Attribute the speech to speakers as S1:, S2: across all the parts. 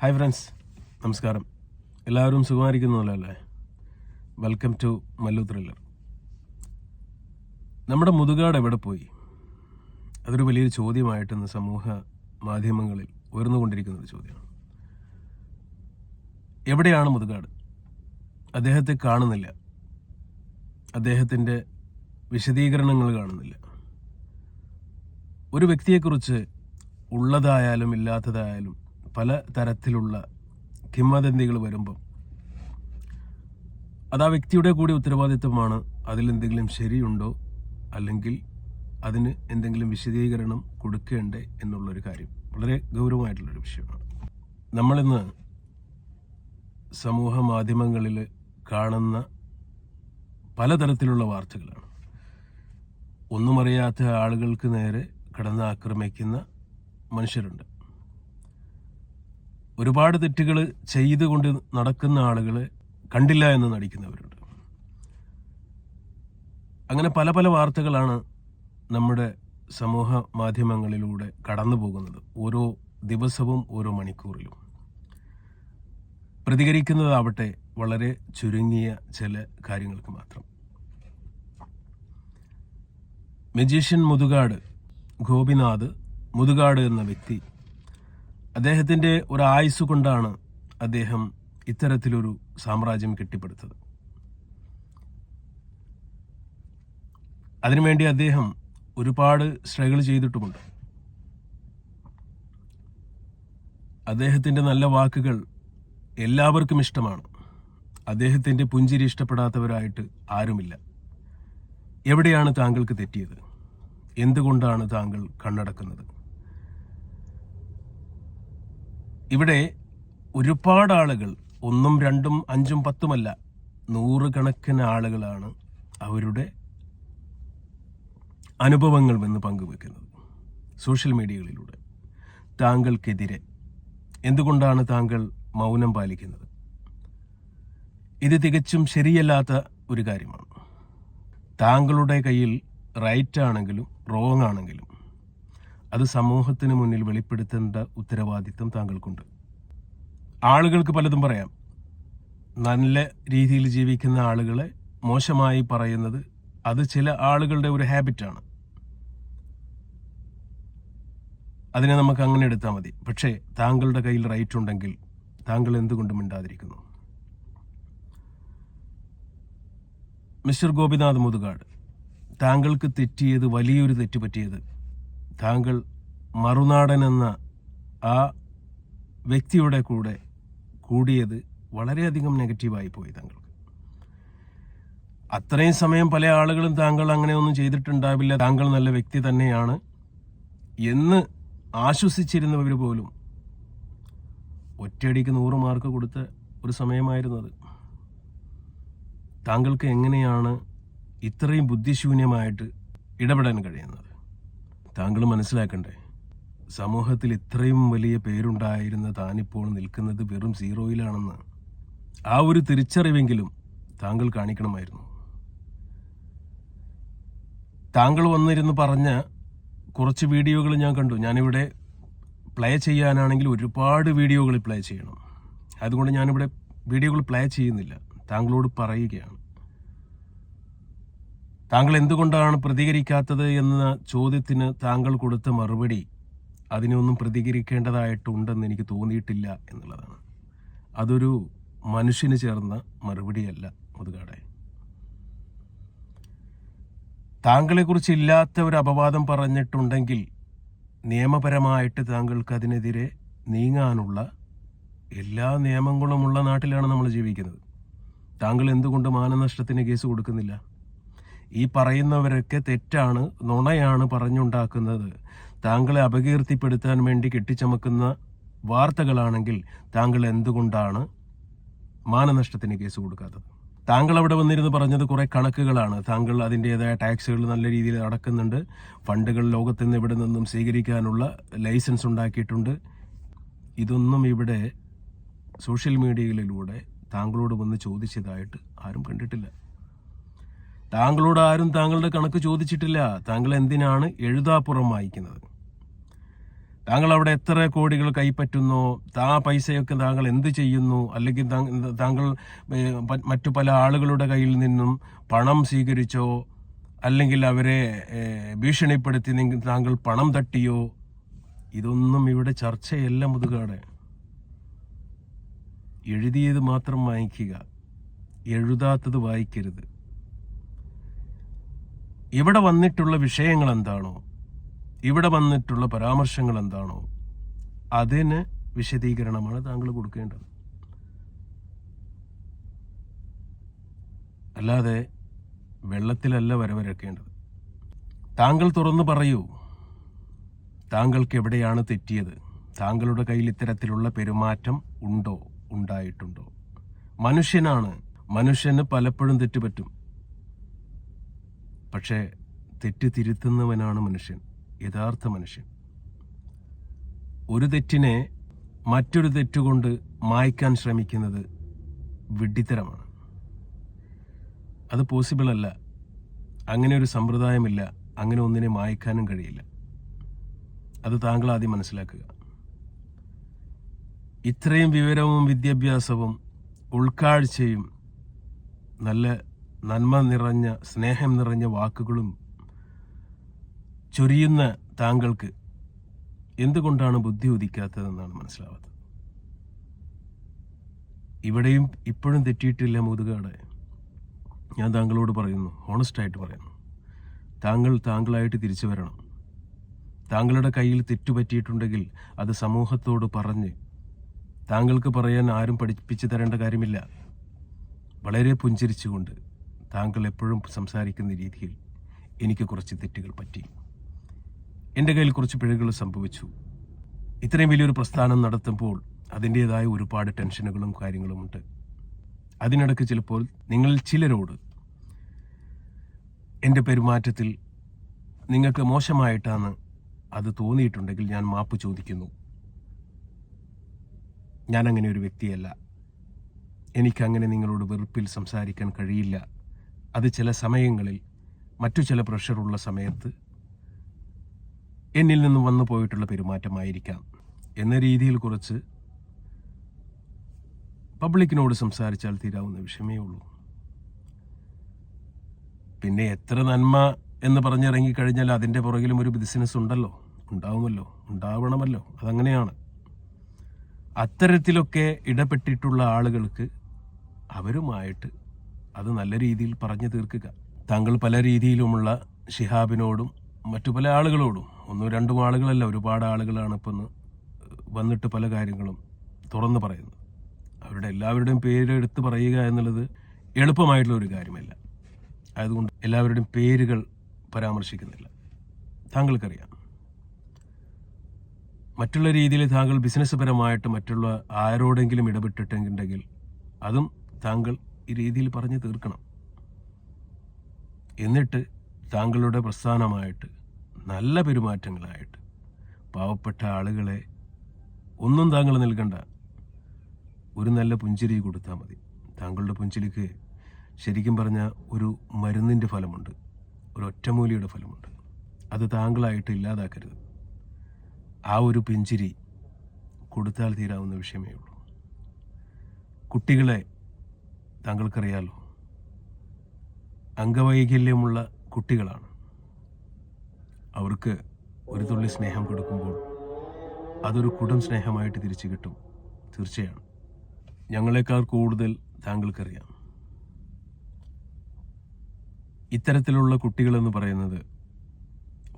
S1: Hi friends നമസ്കാരം. എല്ലാവരും സുഖമായിരിക്കുന്നല്ലോ അല്ലേ? വെൽക്കം ടു മല്ലു ത്രില്ലർ നമ്മുടെ മുതുകാട് എവിടെ പോയി? അതൊരു വലിയൊരു ചോദ്യമായിട്ട് ഇന്ന് സമൂഹ മാധ്യമങ്ങളിൽ ഉയർന്നുകൊണ്ടിരിക്കുന്ന ഒരു ചോദ്യമാണ്. എവിടെയാണ് മുതുകാട്? അദ്ദേഹത്തെ കാണുന്നില്ല. അദ്ദേഹത്തിന്റെ വിശദീകരണങ്ങൾ കാണുന്നില്ല. ഒരു വ്യക്തിയെക്കുറിച്ച് ഉള്ളതായാലും ഇല്ലാത്തതായാലും പല തരത്തിലുള്ള കിംവദന്തികൾ വരുമ്പം അത് ആ വ്യക്തിയുടെ കൂടി ഉത്തരവാദിത്വമാണ്. അതിലെന്തെങ്കിലും ശരിയുണ്ടോ? അല്ലെങ്കിൽ അതിന് എന്തെങ്കിലും വിശദീകരണം കൊടുക്കേണ്ടേ എന്നുള്ളൊരു കാര്യം. വളരെ ഗൗരവമായിട്ടുള്ളൊരു വിഷയമാണ്. നമ്മളിന്ന് സമൂഹ മാധ്യമങ്ങളിൽ കാണുന്ന പലതരത്തിലുള്ള വാർത്തകളാണ്. ഒന്നുമറിയാത്ത ആളുകൾക്ക് നേരെ കടന്ന് ആക്രമിക്കുന്ന മനുഷ്യരുണ്ട്. ഒരുപാട് തെറ്റുകൾ ചെയ്തുകൊണ്ട് നടക്കുന്ന ആളുകളെ കണ്ടില്ല എന്ന് നടിക്കുന്നവരുണ്ട്. അങ്ങനെ പല പല വാർത്തകളാണ് നമ്മുടെ സമൂഹ മാധ്യമങ്ങളിലൂടെ കടന്നു പോകുന്നത്. ഓരോ ദിവസവും ഓരോ മണിക്കൂറിലും. പ്രതികരിക്കുന്നതാവട്ടെ വളരെ ചുരുങ്ങിയ ചില കാര്യങ്ങൾക്ക് മാത്രം. മെജീഷ്യൻ മുതുകാട് ഗോപിനാഥ് മുതുകാട് എന്ന വ്യക്തി അദ്ദേഹത്തിന്റെ ഒരു ആയുസ് കൊണ്ടാണ് അദ്ദേഹം ഇത്തരത്തിലൊരു സാമ്രാജ്യം കെട്ടിപ്പടുത്തത്. അതിനുവേണ്ടി അദ്ദേഹം ഒരുപാട് സ്ട്രഗിൾ ചെയ്തിട്ടുമുണ്ട്. അദ്ദേഹത്തിന്റെ നല്ല വാക്കുകൾ എല്ലാവർക്കും ഇഷ്ടമാണ്. അദ്ദേഹത്തിന്റെ പുഞ്ചിരി ഇഷ്ടപ്പെടാത്തവരായിട്ട് ആരുമില്ല. എവിടെയാണ് താങ്കൾക്ക് തെറ്റിയത്? എന്തുകൊണ്ടാണ് താങ്കൾ കണ്ണടക്കുന്നത്? ഇവിടെ ഒരുപാട് ആളുകൾ ഒന്നും രണ്ടും അഞ്ചും പത്തുമല്ല നൂറുകണക്കിന് ആളുകളാണ് അവരുടെ അനുഭവങ്ങൾ വന്ന് പങ്കുവെക്കുന്നത് സോഷ്യൽ മീഡിയകളിലൂടെ. താങ്കൾക്കെതിരെ എന്തുകൊണ്ടാണ് താങ്കൾ മൗനം പാലിക്കുന്നത്? ഇത് തികച്ചും ശരിയല്ലാത്ത ഒരു കാര്യമാണ്. താങ്കളുടെ കയ്യിൽ റൈറ്റ് ആണെങ്കിലും റോങ് ആണെങ്കിലും അത് സമൂഹത്തിന് മുന്നിൽ വെളിപ്പെടുത്തേണ്ട ഉത്തരവാദിത്തം താങ്കൾക്കുണ്ട്. ആളുകൾക്ക് പലതും പറയാം. നല്ല രീതിയിൽ ജീവിക്കുന്ന ആളുകളെ മോശമായി പറയുന്നത് അത് ചില ആളുകളുടെ ഒരു ഹാബിറ്റാണ്. അതിനെ നമുക്ക് അങ്ങനെ എടുത്താൽ മതി. പക്ഷേ താങ്കളുടെ കയ്യിൽ റൈറ്റ് ഉണ്ടെങ്കിൽ താങ്കൾ എന്തുകൊണ്ട് മിണ്ടാതിരിക്കുന്നു. മിസ്റ്റർ ഗോപിനാഥ് മുതുകാട് താങ്കൾക്ക് തെറ്റിയത് വലിയൊരു തെറ്റ് പറ്റിയത് താങ്കൾ മറുനാടൻ എന്ന ആ വ്യക്തിയുടെ കൂടെ കൂടിയത് വളരെയധികം നെഗറ്റീവായി പോയി താങ്കൾക്ക്. അത്രയും സമയം പല ആളുകളും താങ്കൾ അങ്ങനെയൊന്നും ചെയ്തിട്ടുണ്ടാവില്ല താങ്കൾ നല്ല വ്യക്തി തന്നെയാണ് എന്ന് ആശ്വസിച്ചിരുന്നവർ പോലും ഒറ്റയടിക്ക് നൂറ് മാർക്ക് കൊടുത്ത ഒരു സമയമായിരുന്നത്. താങ്കൾക്ക് എങ്ങനെയാണ് ഇത്രയും ബുദ്ധിശൂന്യമായിട്ട് ഇടപെടാൻ കഴിയുന്നത്? താങ്കൾ മനസ്സിലാക്കണ്ടേ? സമൂഹത്തിൽ ഇത്രയും വലിയ പേരുണ്ടായിരുന്ന താനിപ്പോൾ നിൽക്കുന്നത് വെറും സീറോയിലാണെന്ന്. ആ ഒരു തിരിച്ചറിവെങ്കിലും താങ്കൾ കാണിക്കണമായിരുന്നു. താങ്കൾ വന്നിരുന്ന് പറഞ്ഞ കുറച്ച് വീഡിയോകൾ ഞാൻ കണ്ടു. ഞാനിവിടെ പ്ലേ ചെയ്യാനാണെങ്കിൽ ഒരുപാട് വീഡിയോകൾ പ്ലേ ചെയ്യണം. അതുകൊണ്ട് ഞാനിവിടെ വീഡിയോകൾ പ്ലേ ചെയ്യുന്നില്ല. താങ്കളോട് പറയുകയാണ്. താങ്കൾ എന്തുകൊണ്ടാണ് പ്രതികരിക്കാത്തത് എന്ന ചോദ്യത്തിന് താങ്കൾ കൊടുത്ത മറുപടി അതിനൊന്നും പ്രതികരിക്കേണ്ടതായിട്ടുണ്ടെന്ന് എനിക്ക് തോന്നിയിട്ടില്ല എന്നുള്ളതാണ്. അതൊരു മനുഷ്യന് ചേർന്ന മറുപടിയല്ല മുതുകാടെ. താങ്കളെക്കുറിച്ച് ഇല്ലാത്ത ഒരു അപവാദം പറഞ്ഞിട്ടുണ്ടെങ്കിൽ നിയമപരമായിട്ട് താങ്കൾക്ക് അതിനെതിരെ നീങ്ങാനുള്ള എല്ലാ നിയമങ്ങളുമുള്ള നാട്ടിലാണ് നമ്മൾ ജീവിക്കുന്നത്. താങ്കൾ എന്തുകൊണ്ട് മാനനഷ്ടത്തിന് കേസ് കൊടുക്കുന്നില്ല? ഈ പറയുന്നവരൊക്കെ തെറ്റാണ് നുണയാണ് പറഞ്ഞുണ്ടാക്കുന്നത്. താങ്കളെ അപകീർത്തിപ്പെടുത്താൻ വേണ്ടി കെട്ടിച്ചമക്കുന്ന വാർത്തകളാണെങ്കിൽ താങ്കൾ എന്തുകൊണ്ടാണ് മാനനഷ്ടത്തിന് കേസ് കൊടുക്കാത്തത്? താങ്കൾ അവിടെ വന്നിരുന്ന് പറഞ്ഞത് കുറെ കണക്കുകളാണ്. താങ്കൾ അതിന്റെതായ ടാക്സുകൾ നല്ല രീതിയിൽ അടക്കുന്നുണ്ട്. ഫണ്ടുകൾ ലോകത്ത് നിന്ന് ഇവിടെ നിന്നും സ്വീകരിക്കാനുള്ള ലൈസൻസ് ഉണ്ടാക്കിയിട്ടുണ്ട്. ഇതൊന്നും ഇവിടെ സോഷ്യൽ മീഡിയകളിലൂടെ താങ്കളോട് വന്ന് ചോദിച്ചതായിട്ട് ആരും കണ്ടിട്ടില്ല. താങ്കളോട് ആരും താങ്കളുടെ കണക്ക് ചോദിച്ചിട്ടില്ല. താങ്കൾ എന്തിനാണ് എഴുതാപ്പുറം വായിക്കുന്നത്? താങ്കൾ അവിടെ എത്ര കോടികൾ കൈപ്പറ്റുന്നു? ആ പൈസയൊക്കെ താങ്കൾ എന്ത് ചെയ്യുന്നു? അല്ലെങ്കിൽ താങ്കൾ മറ്റു പല ആളുകളുടെ കയ്യിൽ നിന്നും പണം സ്വീകരിച്ചോ? അല്ലെങ്കിൽ അവരെ ഭീഷണിപ്പെടുത്തി താങ്കൾ പണം തട്ടിയോ? ഇതൊന്നും ഇവിടെ ചർച്ചയല്ല മുതുകാട്. എഴുതിയത് മാത്രം വായിക്കുക. എഴുതാത്തത് വായിക്കരുത്. ഇവിടെ വന്നിട്ടുള്ള വിഷയങ്ങൾ എന്താണോ? ഇവിടെ വന്നിട്ടുള്ള പരാമർശങ്ങൾ എന്താണോ? അതിന് വിശദീകരണമാണ് താങ്കൾ കൊടുക്കേണ്ടത്. അല്ലാതെ വെള്ളത്തിലല്ല വരവരക്കേണ്ടത്. താങ്കൾ തുറന്നു പറയൂ. താങ്കൾക്ക് എവിടെയാണ് തെറ്റിയത്? താങ്കളുടെ കയ്യിൽ ഇത്തരത്തിലുള്ള പെരുമാറ്റം ഉണ്ടോ? ഉണ്ടായിട്ടുണ്ടോ? മനുഷ്യനാണ്. മനുഷ്യന് പലപ്പോഴും തെറ്റുപറ്റും. പക്ഷേ തെറ്റ് തിരുത്തുന്നവനാണ് മനുഷ്യൻ യഥാർത്ഥ മനുഷ്യൻ. ഒരു തെറ്റിനെ മറ്റൊരു തെറ്റുകൊണ്ട് മായ്ക്കാൻ ശ്രമിക്കുന്നത് വിഡ്ഢിത്തരമാണ്. അത് പോസിബിൾ അല്ല. അങ്ങനെ ഒരു സമ്പ്രദായമില്ല. അങ്ങനെ ഒന്നിനെ മായ്ക്കാനും കഴിയില്ല. അത് താങ്കൾ ആദ്യം മനസ്സിലാക്കുക. ഇത്രയും വിവരവും വിദ്യാഭ്യാസവും ഉൾക്കാഴ്ചയും നല്ല നന്മ നിറഞ്ഞ സ്നേഹം നിറഞ്ഞ വാക്കുകളും ചൊരിയുന്ന താങ്കൾക്ക് എന്തുകൊണ്ടാണ് ബുദ്ധി ഉദിക്കാത്തതെന്നാണ് മനസ്സിലാവാത്തത്? ഇവിടെയും ഇപ്പോഴും തെറ്റിയിട്ടില്ല മുതുകാട് ഞാൻ താങ്കളോട് പറയുന്നു ഹോണസ്റ്റായിട്ട് പറയുന്നു. താങ്കൾ താങ്കളായിട്ട് തിരിച്ചു വരണം. താങ്കളുടെ കയ്യിൽ തെറ്റുപറ്റിയിട്ടുണ്ടെങ്കിൽ അത് സമൂഹത്തോട് പറഞ്ഞ് താങ്കൾക്ക് പറയാൻ ആരും പഠിപ്പിച്ചു തരേണ്ട കാര്യമില്ല. വളരെ പുഞ്ചിരിച്ചുകൊണ്ട് താങ്കൾ എപ്പോഴും സംസാരിക്കുന്ന രീതിയിൽ എനിക്ക് കുറച്ച് തെറ്റുകൾ പറ്റി. എന്റെ കയ്യിൽ കുറച്ച് പിഴകൾ സംഭവിച്ചു. ഇത്രയും വലിയൊരു പ്രസ്ഥാനം നടത്തുമ്പോൾ അതിന്റേതായ ഒരുപാട് ടെൻഷനുകളും കാര്യങ്ങളുമുണ്ട് അതിനിടയ്ക്ക് ചിലപ്പോൾ നിങ്ങൾ ചിലരോട് എന്റെ പെരുമാറ്റത്തിൽ നിങ്ങൾക്ക് മോശമായിട്ടാണ് അത് തോന്നിയിട്ടുണ്ടെങ്കിൽ ഞാൻ മാപ്പ് ചോദിക്കുന്നു. ഞാൻ അങ്ങനെ ഒരു വ്യക്തിയല്ല. എനിക്കങ്ങനെ നിങ്ങളോട് വെറുപ്പിൽ സംസാരിക്കാൻ കഴിയില്ല. അത് ചില സമയങ്ങളിൽ മറ്റു ചില പ്രഷറുള്ള സമയത്ത് എന്നിൽ നിന്നും വന്നു പോയിട്ടുള്ള പെരുമാറ്റമായിരിക്കാം. എന്ന രീതിയിൽ കുറച്ച് പബ്ലിക്കിനോട് സംസാരിച്ചാൽ തീരാവുന്ന വിഷയമേ ഉള്ളൂ. പിന്നെ എത്ര നന്മ എന്ന് പറഞ്ഞിറങ്ങിക്കഴിഞ്ഞാൽ അതിന്റെ പുറകിലും ഒരു ബിസിനസ് ഉണ്ടല്ലോ. ഉണ്ടാവുമല്ലോ. ഉണ്ടാവണമല്ലോ. അതങ്ങനെയാണ്. അത്തരത്തിലൊക്കെ ഇടപെട്ടിട്ടുള്ള ആളുകൾക്ക് അവരുമായിട്ട് അത് നല്ല രീതിയിൽ പറഞ്ഞു തീർക്കുക. താങ്കൾ പല രീതിയിലുമുള്ള ഷിഹാബിനോടും മറ്റു പല ആളുകളോടും ഒന്നും രണ്ടും ആളുകളല്ല ഒരുപാട് ആളുകളാണ് ഇപ്പം വന്നിട്ട് പല കാര്യങ്ങളും തുറന്നു പറയുന്നത്. അവരുടെ എല്ലാവരുടെയും പേര് എടുത്ത് പറയുക എന്നുള്ളത് എളുപ്പമായിട്ടുള്ള ഒരു കാര്യമല്ല. അതുകൊണ്ട് എല്ലാവരുടെയും പേരുകൾ പരാമർശിക്കുന്നില്ല. താങ്കൾക്കറിയാം. മറ്റുള്ള രീതിയിൽ താങ്കൾ ബിസിനസ് പരമായിട്ട് മറ്റുള്ള ആരോടെങ്കിലും ഇടപെട്ടിട്ടുണ്ടെങ്കിൽ അതും താങ്കൾ രീതിയിൽ പറഞ്ഞു തീർക്കണം. എന്നിട്ട് താങ്കളുടെ പ്രസ്ഥാനമായിട്ട് നല്ല പെരുമാറ്റങ്ങളായിട്ട് പാവപ്പെട്ട ആളുകളെ ഒന്നും താങ്കൾ നൽകണ്ട. ഒരു നല്ല പുഞ്ചിരി കൊടുത്താൽ മതി. താങ്കളുടെ പുഞ്ചിരിക്ക് ശരിക്കും പറഞ്ഞാൽ ഒരു മരുന്നിന്റെ ഫലമുണ്ട്. ഒരു ഒറ്റമൂലിയുടെ ഫലമുണ്ട്. അത് താങ്കളായിട്ട് ഇല്ലാതാക്കരുത്. ആ ഒരു പുഞ്ചിരി കൊടുത്താൽ തീരാവുന്ന വിഷയമേ ഉള്ളൂ. കുട്ടികളെ താങ്കൾക്കറിയാലോ. അംഗവൈകല്യമുള്ള കുട്ടികളാണ്. അവർക്ക് ഒരു തുള്ളി സ്നേഹം കൊടുക്കുമ്പോൾ അതൊരു കുടം സ്നേഹമായിട്ട് തിരിച്ചു കിട്ടും. തീർച്ചയാണ്. ഞങ്ങളെക്കാൾ കൂടുതൽ താങ്കൾക്കറിയാം. ഇത്തരത്തിലുള്ള കുട്ടികളെന്ന് പറയുന്നത്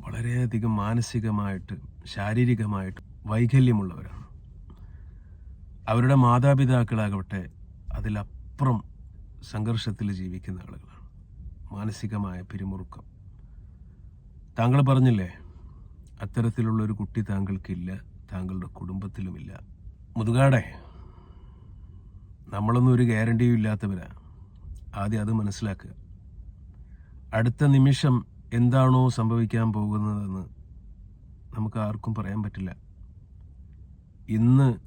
S1: വളരെയധികം മാനസികമായിട്ട് ശാരീരികമായിട്ട് വൈകല്യമുള്ളവരാണ്. അവരുടെ മാതാപിതാക്കളാകട്ടെ അതിലപ്പുറം സംഘർഷത്തിൽ ജീവിക്കുന്ന ആളുകളാണ്. മാനസികമായ പിരിമുറുക്കം. താങ്കൾ പറഞ്ഞില്ലേ അത്തരത്തിലുള്ള ഒരു കുട്ടി താങ്കൾക്കില്ല താങ്കളുടെ കുടുംബത്തിലുമില്ല. മുതുകാടെ നമ്മളൊന്നും ഒരു ഗ്യാരണ്ടിയും ഇല്ലാത്തവരാ. ആദ്യം അത് മനസ്സിലാക്കുക. അടുത്ത നിമിഷം എന്താണോ സംഭവിക്കാൻ പോകുന്നതെന്ന് നമുക്ക് ആർക്കും പറയാൻ പറ്റില്ല. ഇന്ന്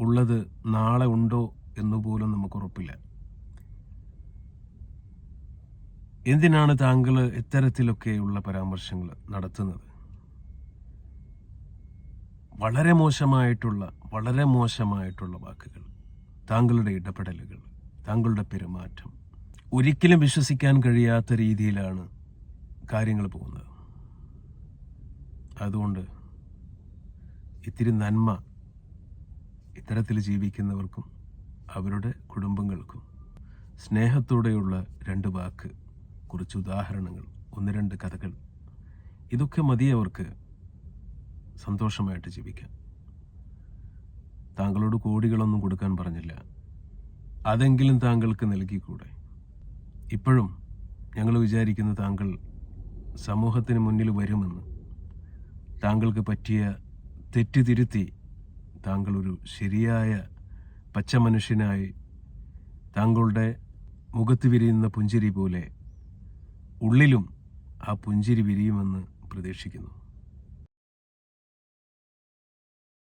S1: ഉള്ളത് നാളെ ഉണ്ടോ എന്നുപോലും നമുക്ക് ഉറപ്പില്ല. എന്തിനാണ് താങ്കൾ ഇത്തരത്തിലൊക്കെയുള്ള പരാമർശങ്ങൾ നടത്തുന്നത്? വളരെ മോശമായിട്ടുള്ള വളരെ മോശമായിട്ടുള്ള വാക്കുകൾ താങ്കളുടെ ഇടപെടലുകൾ താങ്കളുടെ പെരുമാറ്റം ഒരിക്കലും വിശ്വസിക്കാൻ കഴിയാത്ത രീതിയിലാണ് കാര്യങ്ങൾ പോകുന്നത്. അതുകൊണ്ട് ഇത്തിരി നന്മ ഇത്തരത്തിൽ ജീവിക്കുന്നവർക്കും അവരുടെ കുടുംബങ്ങൾക്കും സ്നേഹത്തോടെയുള്ള രണ്ട് വാക്ക് കുറച്ച് ഉദാഹരണങ്ങൾ ഒന്ന് രണ്ട് കഥകൾ. ഇതൊക്കെ മതി അവർക്ക് സന്തോഷമായിട്ട് ജീവിക്കാൻ താങ്കളോട് കോടികളൊന്നും കൊടുക്കാൻ പറഞ്ഞില്ല. അതെങ്കിലും താങ്കൾക്ക് നൽകിക്കൂടെ? ഇപ്പോഴും ഞങ്ങൾ വിചാരിക്കുന്ന താങ്കൾ സമൂഹത്തിന് മുന്നിൽ വരുമെന്ന്. താങ്കൾക്ക് പറ്റിയ തെറ്റ് തിരുത്തി താങ്കൾ ഒരു ശരിയായ പച്ച മനുഷ്യനായി താങ്കളുടെ മുഖത്ത് വിരിയുന്ന പുഞ്ചിരി പോലെ ഉള്ളിലും ആ പുഞ്ചിരി വിരിയുമെന്ന് പ്രതീക്ഷിക്കുന്നു.